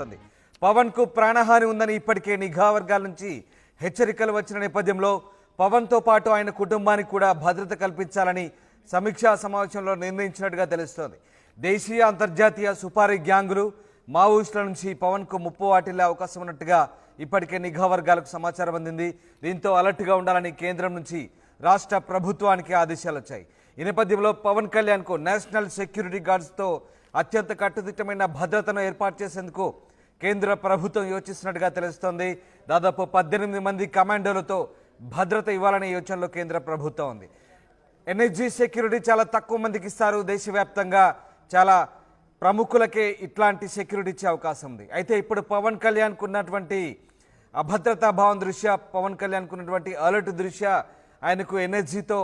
వస్తుంది. పవన్కు ప్రాణహాని ఉందని ఇప్పటికే నిఘా వర్గాల నుంచి హెచ్చరికలు వచ్చిన నేపథ్యంలో పవన్తో పాటు ఆయన కుటుంబానికి కూడా భద్రత కల్పించాలని సమీక్షా సమావేశంలో నిర్ణయించినట్టుగా తెలుస్తోంది. దేశీయ అంతర్జాతీయ సుపారీ గ్యాంగులు మావోయిస్టుల నుంచి పవన్కు ముప్పు వాటిల్లే అవకాశం ఉన్నట్టుగా ఇప్పటికే నిఘా వర్గాలకు సమాచారం అందింది. దీంతో అలర్ట్గా ఉండాలని కేంద్రం నుంచి రాష్ట్ర ప్రభుత్వానికి ఆదేశాలు వచ్చాయి. ఈ నేపథ్యంలో పవన్ కళ్యాణ్కు నేషనల్ సెక్యూరిటీ గార్డ్స్తో అత్యంత కట్టుదిట్టమైన భద్రతను ఏర్పాటు చేసేందుకు కేంద్ర ప్రభుత్వం యోచిస్తున్నట్టుగా తెలుస్తోంది. దాదాపు పద్దెనిమిది మంది కమాండోలతో భద్రత ఇవ్వాలనే యోచనలో కేంద్ర ప్రభుత్వం ఉంది. ఎనర్జీ సెక్యూరిటీ చాలా తక్కువ మందికి ఇస్తారు. దేశవ్యాప్తంగా చాలా ప్రముఖులకే ఇట్లాంటి సెక్యూరిటీ ఇచ్చే అవకాశం ఉంది. అయితే ఇప్పుడు పవన్ కళ్యాణ్కు ఉన్నటువంటి అభద్రతా భావం దృష్ట్యా పవన్ కళ్యాణ్కు ఉన్నటువంటి అలర్ట్ దృష్ట్యా ఆయనకు ఎనర్జీతో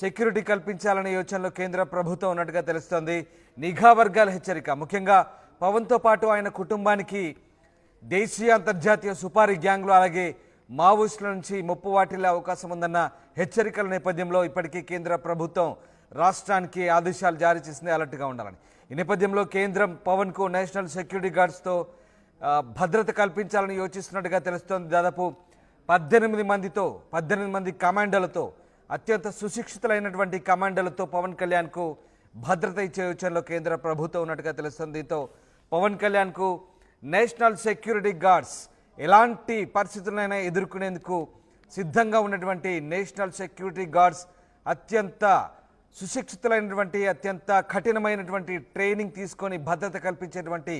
సెక్యూరిటీ కల్పించాలనే యోచనలో కేంద్ర ప్రభుత్వం ఉన్నట్టుగా తెలుస్తోంది. నిఘా వర్గాల హెచ్చరిక. ముఖ్యంగా పవన్తో పాటు ఆయన కుటుంబానికి దేశీయ అంతర్జాతీయ సుపారీ గ్యాంగ్లు అలాగే మావోయిస్టుల నుంచి ముప్పు వాటిల్లే అవకాశం ఉందన్న హెచ్చరికల నేపథ్యంలో ఇప్పటికీ కేంద్ర ప్రభుత్వం రాష్ట్రానికి ఆదేశాలు జారీ చేసింది అలర్ట్గా ఉండాలని. ఈ నేపథ్యంలో కేంద్రం పవన్కు నేషనల్ సెక్యూరిటీ గార్డ్స్తో భద్రత కల్పించాలని యోచిస్తున్నట్టుగా తెలుస్తోంది. దాదాపు పద్దెనిమిది మందితో పద్దెనిమిది మంది కమాండోలతో అత్యంత సుశిక్షితులైనటువంటి కమాండోలతో పవన్ కళ్యాణ్కు భద్రత ఇచ్చే యోచనలో కేంద్ర ప్రభుత్వం ఉన్నట్టుగా తెలుస్తుంది. దీంతో పవన్ కళ్యాణ్కు నేషనల్ సెక్యూరిటీ గార్డ్స్ ఎలాంటి పరిస్థితులైనా ఎదుర్కొనేందుకు సిద్ధంగా ఉన్నటువంటి నేషనల్ సెక్యూరిటీ గార్డ్స్ అత్యంత సుశిక్షితులైనటువంటి అత్యంత కఠినమైనటువంటి ట్రైనింగ్ తీసుకొని భద్రత కల్పించేటువంటి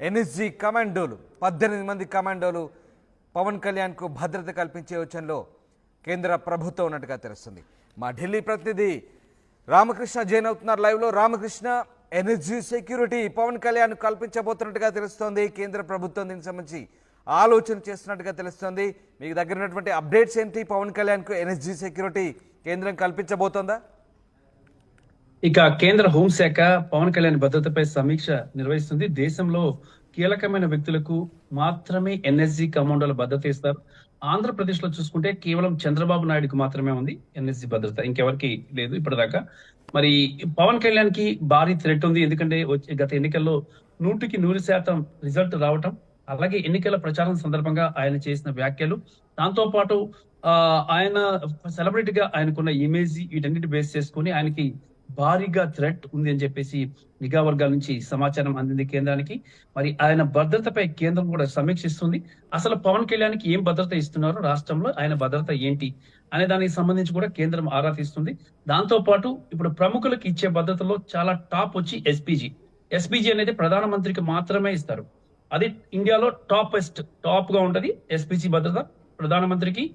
ఎన్ఎస్జి కమాండోలు పద్దెనిమిది మంది కమాండోలు పవన్ కళ్యాణ్కు భద్రత కల్పించే యోచనలో కేంద్ర ప్రభుత్వం ఉన్నట్టుగా తెలుస్తుంది. మా ఢిల్లీ ప్రతినిధి రామకృష్ణ జైన్ అవుతున్నారు లైవ్లో. రామకృష్ణ ఎనర్జీ సెక్యూరిటీ పవన్ కళ్యాణ్ కల్పించబోతున్నట్టుగా తెలుస్తోంది. కేంద్ర ప్రభుత్వం దీనికి సంబంధించి ఆలోచన చేస్తున్నట్టుగా తెలుస్తోంది. మీకు దగ్గర ఉన్నటువంటి అప్డేట్స్ ఏంటి? పవన్ కళ్యాణ్కు ఎనర్జీ సెక్యూరిటీ కేంద్రం కల్పించబోతోందా? ఇక కేంద్ర హోంశాఖ పవన్ కళ్యాణ్ భద్రతపై సమీక్ష నిర్వహిస్తుంది. దేశంలో కీలకమైన వ్యక్తులకు మాత్రమే ఎన్ఎస్జి కమాండోల భద్రత ఇస్తారు. ఆంధ్రప్రదేశ్లో చూసుకుంటే కేవలం చంద్రబాబు నాయుడుకు మాత్రమే ఉంది ఎన్ఎస్సి భద్రత. ఇంకెవరికి లేదు ఇప్పటిదాకా. మరి పవన్ కళ్యాణ్కి భారీ థ్రెట్ ఉంది. ఎందుకంటే వచ్చే గత ఎన్నికల్లో నూటికి నూరు శాతం రిజల్ట్ రావటం అలాగే ఎన్నికల ప్రచారం సందర్భంగా ఆయన చేసిన వ్యాఖ్యలు. దాంతో పాటు ఆయన సెలబ్రిటీగా ఆయనకున్న ఇమేజ్ వీటన్నిటి బేస్ చేసుకుని ఆయనకి భారీగా థ్రెట్ ఉంది అని చెప్పేసి నిఘా వర్గాల నుంచి సమాచారం అందింది కేంద్రానికి. మరి ఆయన భద్రతపై కేంద్రం కూడా సమీక్షిస్తుంది. అసలు పవన్ కళ్యాణ్కి ఏం భద్రత ఇస్తున్నారు రాష్ట్రంలో? ఆయన భద్రత ఏంటి అనే దానికి సంబంధించి కూడా కేంద్రం ఆరా తీస్తుంది. దాంతో పాటు ఇప్పుడు ప్రముఖులకు ఇచ్చే భద్రతలో చాలా టాప్ వచ్చి ఎస్పీజీ. ఎస్పీజీ అనేది ప్రధానమంత్రికి మాత్రమే ఇస్తారు. అది ఇండియాలో టాపెస్ట్ టాప్గా ఉంటది ఎస్పీజీ భద్రత ప్రధానమంత్రికి.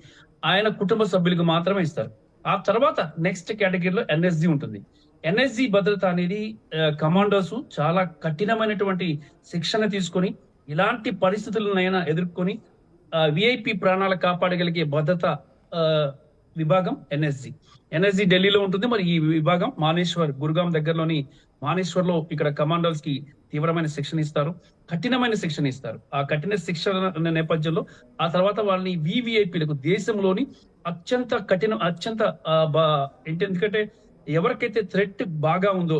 ఆయన కుటుంబ సభ్యులకు మాత్రమే ఇస్తారు. ఆ తర్వాత నెక్స్ట్ కేటగిరీలో ఎన్ఎస్జి ఉంటుంది. ఎన్ఎస్జి భద్రత అనేది కమాండోస్ చాలా కఠినమైనటువంటి శిక్షణ తీసుకొని ఇలాంటి పరిస్థితులనైనా ఎదుర్కొని విఐపి ప్రాణాలు కాపాడగలిగే భద్రత విభాగం ఎన్ఎస్జి. ఎన్ఎస్జి ఢిల్లీలో ఉంటుంది. మరి ఈ విభాగం మానేశ్వర్ గురుగాం దగ్గరలోని మానేశ్వర్లో ఇక్కడ కమాండోస్కి తీవ్రమైన శిక్షణ ఇస్తారు. కఠినమైన శిక్షణ ఇస్తారు. ఆ కఠిన శిక్షణ నేపథ్యంలో ఆ తర్వాత వాళ్ళని వివిఐపీలకు దేశంలోని అత్యంత కఠిన అత్యంత బా- ఏంటి ఎందుకంటే ఎవరికైతే థ్రెట్ బాగా ఉందో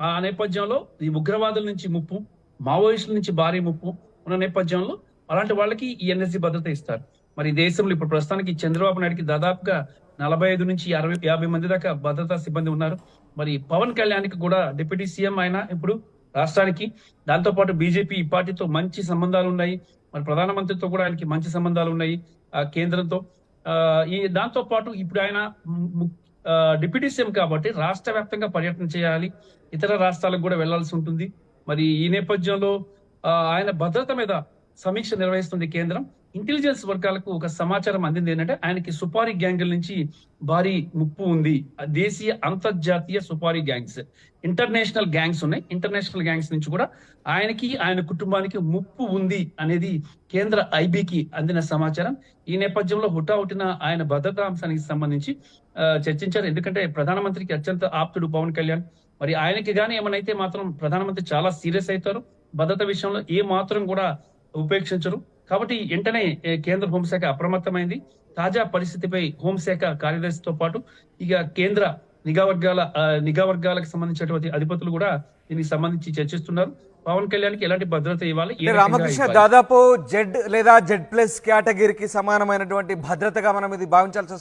ఆ నేపథ్యంలో ఈ ఉగ్రవాదుల నుంచి ముప్పు మావోయిస్టుల నుంచి భారీ ముప్పు ఉన్న నేపథ్యంలో అలాంటి వాళ్ళకి ఈ ఎన్ఎస్జీ భద్రత ఇస్తారు. మరి దేశంలో ఇప్పుడు ప్రస్తుతానికి చంద్రబాబు నాయుడుకి దాదాపుగా నలభై ఐదు నుంచి అరవై యాభై మంది దాకా భద్రతా సిబ్బంది ఉన్నారు. మరి పవన్ కళ్యాణ్కి కూడా డిప్యూటీ సీఎం ఆయన ఇప్పుడు రాష్ట్రానికి. దాంతో పాటు బీజేపీ ఈ పార్టీతో మంచి సంబంధాలు ఉన్నాయి. మరి ప్రధానమంత్రితో కూడా ఆయనకి మంచి సంబంధాలు ఉన్నాయి ఆ కేంద్రంతో. ఈ దాంతో పాటు ఇప్పుడు ఆయన డిప్యూటీ సీఎం కాబట్టి రాష్ట్ర వ్యాప్తంగా పర్యటన చేయాలి. ఇతర రాష్ట్రాలకు కూడా వెళ్ళాల్సి ఉంటుంది. మరి ఈ నేపథ్యంలో ఆ, ఆయన భద్రత మీద సమీక్ష నిర్వహిస్తుంది కేంద్రం. ఇంటెలిజెన్స్ వర్గాలకు ఒక సమాచారం అందింది ఏంటంటే ఆయనకి సుపారీ గ్యాంగుల నుంచి భారీ ముప్పు ఉంది. ఆ దేశీయ అంతర్జాతీయ సుపారీ గ్యాంగ్స్ ఇంటర్నేషనల్ గ్యాంగ్స్ ఉన్నాయి. ఇంటర్నేషనల్ గ్యాంగ్స్ నుంచి కూడా ఆయనకి ఆయన కుటుంబానికి ముప్పు ఉంది అనేది కేంద్ర ఐబీకి అందిన సమాచారం. ఈ నేపథ్యంలో హుటాహుటిన ఆయన భద్రతా అంశానికి సంబంధించి చర్చించారు. ఎందుకంటే ప్రధానమంత్రికి అత్యంత ఆప్తుడు పవన్ కళ్యాణ్. మరి ఆయనకి గానీ ఏమైనా మాత్రం ప్రధానమంత్రి చాలా సీరియస్ అవుతారు. భద్రత విషయంలో ఏ మాత్రం కూడా ఉపేక్షించరు. కాబట్టి వెంటనే కేంద్ర హోంశాఖ అప్రమత్తమైంది. తాజా పరిస్థితిపై హోంశాఖ కార్యదర్శితో పాటు ఇక కేంద్ర నిఘా వర్గాల నిఘా వర్గాలకు సంబంధించినటువంటి అధిపతులు కూడా దీనికి సంబంధించి చర్చిస్తున్నారు. పవన్ కళ్యాణ్కి ఎలాంటి భద్రత ఇవ్వాలి? రామకృష్ణ? దాదాపు జెడ్ లేదా జెడ్ ప్లస్ కేటగిరీకి సమానమైనటువంటి భద్రతగా మనం ఇది భావించాల్సి